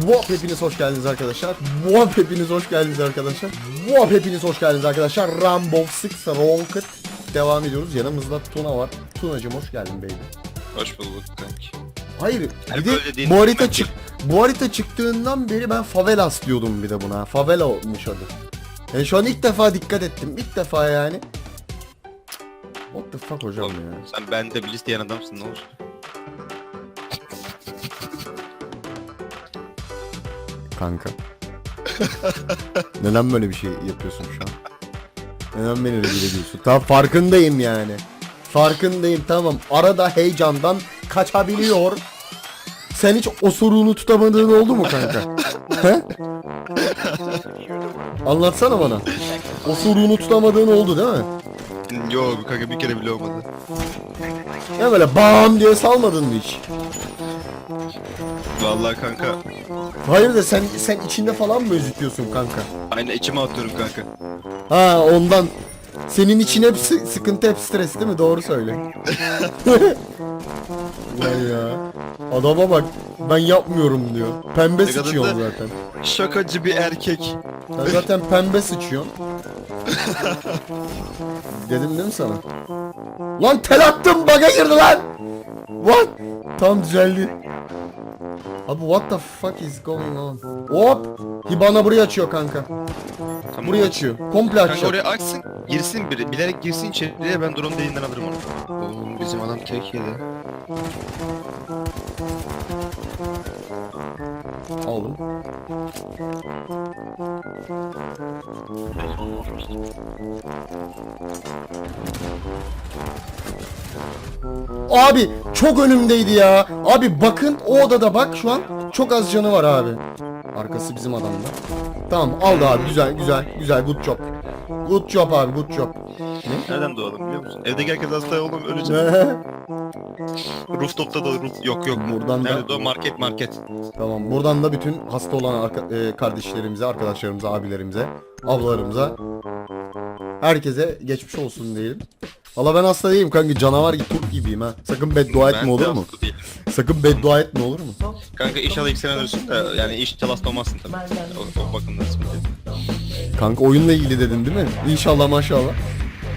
Wap hepiniz hoş geldiniz arkadaşlar. Wap hepiniz hoş geldiniz arkadaşlar. Wap hepiniz hoş geldiniz arkadaşlar. Rambo Six Rocket devam ediyoruz. Yanımızda Tuna var. Tunacım hoş geldin baby. Hoş bulduk kanki. Hayır. Bir de bu harita çık bu harita çıktığından beri ben favelas diyordum bir de buna. Favela olmuş adı. Yani şu an ilk defa dikkat ettim. İlk defa yani. What the fuck hocam ya. Sen bende bilis diyen adamsın ne olur. Kanka. Neden böyle bir şey yapıyorsun şu an? Neden beni rezil ediyorsun? Tamam farkındayım yani. Farkındayım tamam. Arada heyecandan kaçabiliyor. Sen hiç osuruğunu tutamadığın oldu mu kanka? Anlatsana bana. Osuruğunu tutamadığın oldu değil mi? Yok kanka bir kere bile olmadı. Ya böyle bam diye salmadın mı hiç? Vallahi kanka. Hayır da sen sen içinde falan mı özütüyorsun kanka? Aynı içime atıyorum kanka. Ha ondan. Senin için hep sı- sıkıntı hep stres değil mi? Doğru söyle. Ulan ya. Adama bak. Ben yapmıyorum diyor. Pembe Ne kadar da- zaten. Şakacı bir erkek. Sen zaten pembe sıçıyorsun. Dedim değil mi sana? Lan tel attım bug'a girdi lan. What? Tam düzeldi. Abi what the fuck is going on? Hop. Hibana burayı açıyor kanka. Tamam. Burayı açıyor. Komple Kanka açacak. oraya açsın. Girsin biri. Bilerek girsin içeriye ben drone değilinden alırım onu. Oğlum bizim adam kek yedi. Oğlum. Abi çok önümdeydi ya. Abi bakın o odada bak şu an çok az canı var abi. Arkası bizim adamda. Tamam aldı abi güzel güzel güzel good job. Good job abi good job. Nereden doğalım biliyor musun? Evdeki herkes hasta oğlum öleceğim. Rooftop'ta da roof yok yok. Buradan da- Nerede o market market. Tamam buradan da bütün hasta olan arka- e, kardeşlerimize, arkadaşlarımıza, abilerimize, ablalarımıza herkese geçmiş olsun diyelim. Valla ben hasta değilim kanka canavar gibi Türk gibiyim ha. Sakın beddua etme olur mu? Sakın beddua etme olur mu? Kanka inşallah ilk sene ölürsün de yani inşallah hasta olmazsın tabii. O, o bakımdan sıkıntı yok. Kanka oyunla ilgili dedin değil mi? İnşallah maşallah.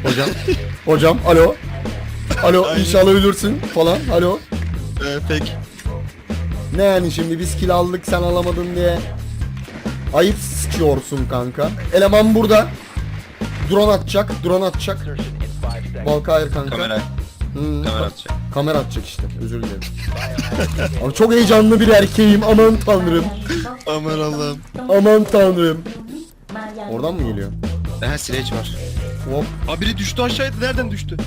Hocam. Hocam alo. Alo Aynen. inşallah ölürsün falan. Alo. Ee, pek. Ne yani şimdi biz kill aldık sen alamadın diye. Ayıp sıçıyorsun kanka. Eleman burada. Drone atacak, drone atacak. Balkayır kanka. Kamera, Hı, kamera atacak. kamera atacak işte. Özür dilerim. Abi çok heyecanlı bir erkeğim. Aman tanrım. Aman Allah'ım. Aman tanrım. Oradan mı geliyor? Aha sileç var. Hop. Aa biri düştü aşağıya nereden düştü?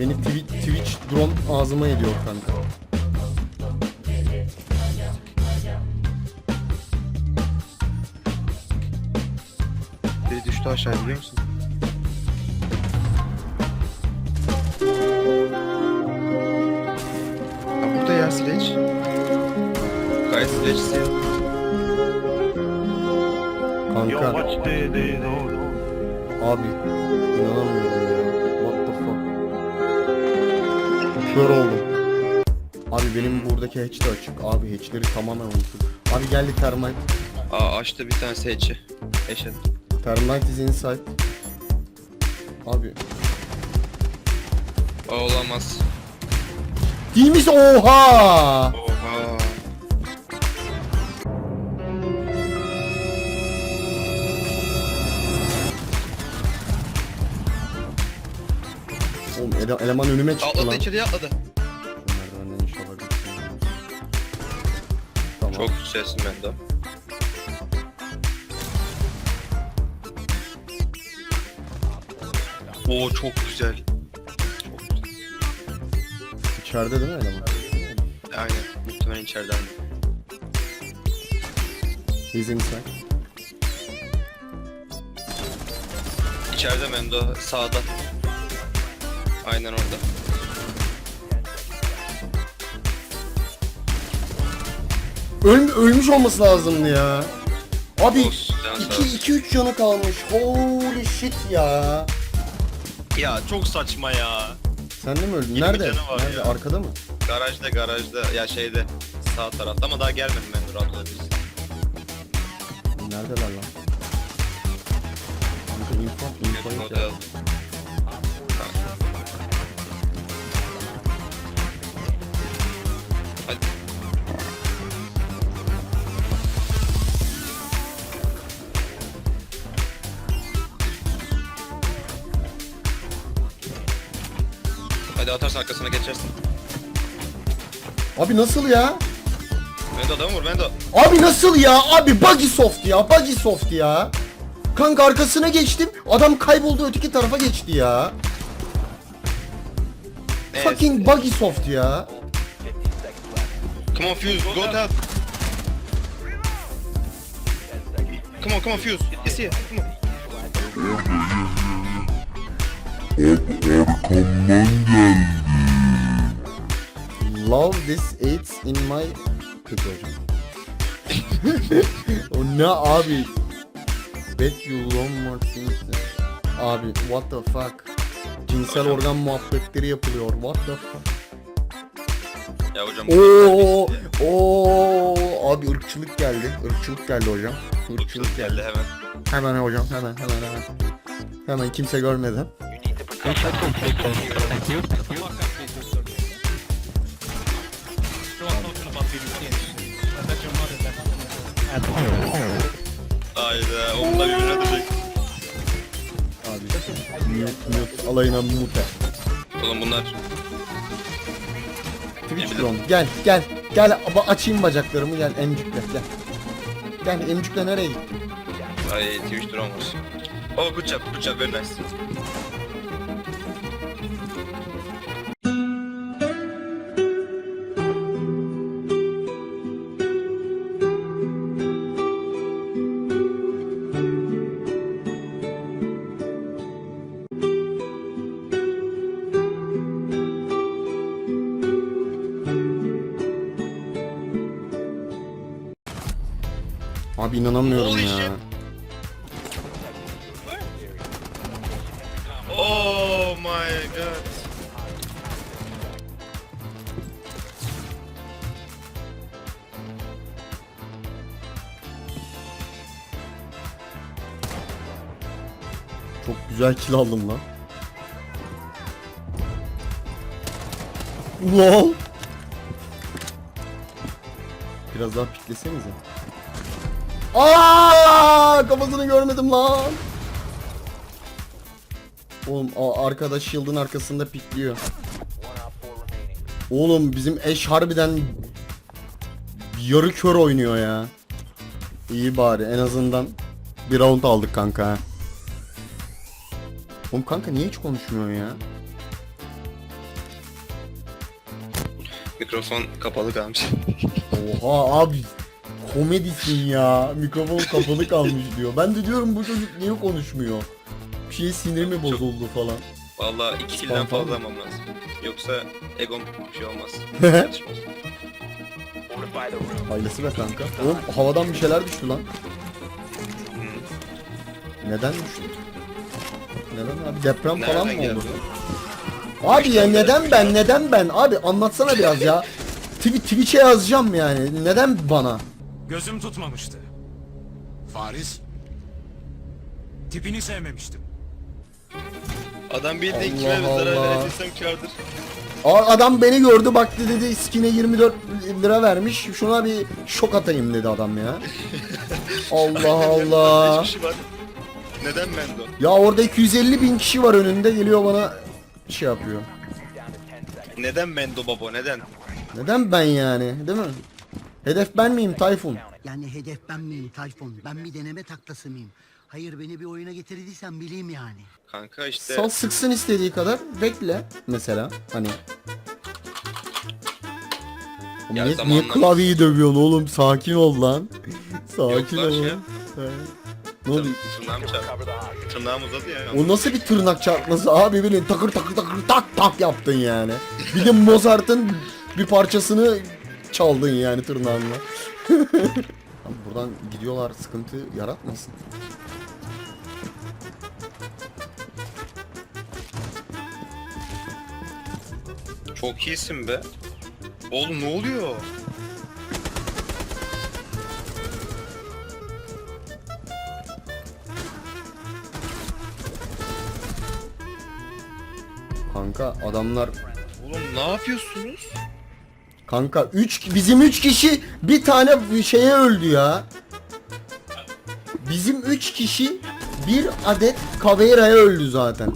Beni Twitch, Twitch drone ağzıma ediyor kanka. Düştü aşağıya biliyor musun? Aa, burada ya sileç. Gayet sileçsi ya. Kanka. watch the, the, the Abi inanamıyorum ya. What the fuck? Kör oldum. Abi benim buradaki hatch de açık. Abi hatchleri tamamen unuttum. Abi geldi termite. Aa açtı bir tane seçi. Eşen. Termite is inside. Abi. Aa olamaz. Değil misin? Oha! Oha. Oğlum ele- eleman önüme çıktı Atladı lan. içeriye atladı. Merdivenden inşallah. Tamam. Çok güzelsin ben Oo çok güzel. İçeride değil mi eleman? Aynen. Muhtemelen içeriden. He's inside. İçeride Mendo sağda. Aynen orada. Öl ölmüş olması lazımdı ya. Abi Olsun, canı sağ olsun. 2-3 canı kalmış. Holy shit ya. Ya çok saçma ya. Sen de mi öldün? Yirmi Nerede? canı var Nerede? ya. Arkada mı? Garajda garajda ya şeyde sağ tarafta ama daha gelmedim ben rahat olabilirsin. Neredeler lan? Kanka info, info yok Modu ya. yazdım. Hadi atarsın arkasına geçersin. Abi nasıl ya? Mendo adamı vur Mendo. Abi nasıl ya? Abi buggy soft ya. Buggy soft ya. Kanka arkasına geçtim. Adam kayboldu öteki tarafa geçti ya. Neyse. Fucking buggy soft ya. Come on Fuse, go help. Come on, come on Fuse. It's here, come on. Love this eats in my... Hocam. o ne abi? Bet you long more things. Abi what the fuck? Cinsel organ muhabbetleri yapılıyor. What the fuck? Ya hocam. Oo, oo, abi ırkçılık geldi. Irkçılık geldi hocam. Irkçılık geldi hemen. Hemen hocam, hemen, hemen, hemen. Hemen kimse görmeden. Hayda, onunla birbirine düşecek. Abi mute, mute, alayına mute. Oğlum bunlar Twitch drone. Gel, gel, gel. Açayım bacaklarımı, gel emcükle, gel. Gel emcükle nereye gittin? ay Twitch drone var. Oh good job, good job, very nice. Abi inanamıyorum ya. Oh my god. Çok güzel kill aldım lan. Lol. Biraz daha piklesenize. Aa, kafasını görmedim lan. Oğlum arkadaş shield'ın arkasında pikliyor. Oğlum bizim eş harbiden yarı kör oynuyor ya. İyi bari en azından bir round aldık kanka. Oğlum kanka niye hiç konuşmuyorsun ya? Mikrofon kapalı kalmış. Oha abi komedisin ya. Mikrofon kapalı kalmış diyor. Ben de diyorum bu çocuk niye konuşmuyor? Bir şey sinir mi bozuldu falan. Valla iki kilden fazla almam lazım. Yoksa egom bir şey olmaz. Tartışmaz. Ailesi be kanka. Oğlum havadan bir şeyler düştü lan. Neden düştü? Neden abi deprem falan mı Nereden oldu? geldi? Abi ya neden ben neden ben abi anlatsana biraz ya. Twi- Twitch'e yazacağım yani. Neden bana? Gözüm tutmamıştı. Faris, Tipini sevmemiştim. Adam bildiğin Allah kime bir zarar Allah. verebilsem kârdır. Aa, Adam beni gördü baktı dedi skine 24 lira vermiş. Şuna bir şok atayım dedi adam ya. Allah Allah. Beş kişi var. Neden Mendo? Ya orada 250 bin kişi var önünde geliyor bana şey yapıyor. Neden Mendo baba neden? Neden ben yani değil mi? Hedef ben miyim Tayfun? Yani hedef ben miyim Tayfun? Ben bir deneme taklası mıyım? Hayır beni bir oyuna getirdiysen bileyim yani. Kanka işte Sal sıksın istediği kadar bekle mesela hani. Ya niye, zamanla- niye klavyeyi dövüyorsun oğlum? Sakin ol lan. Sakin ol. şey. Ne oluyor? tırnağım çarptı. Tırnağım uzadı ya. O nasıl bir tırnak çarpması abi böyle takır takır takır tak tak yaptın yani. Bir de Mozart'ın bir parçasını çaldın yani tırnağınla. Buradan gidiyorlar sıkıntı yaratmasın. Çok iyisin be. Oğlum ne oluyor? Kanka adamlar Oğlum ne yapıyorsunuz? Kanka 3 bizim 3 kişi bir tane şeye öldü ya. Bizim 3 kişi bir adet Caveira'ya öldü zaten.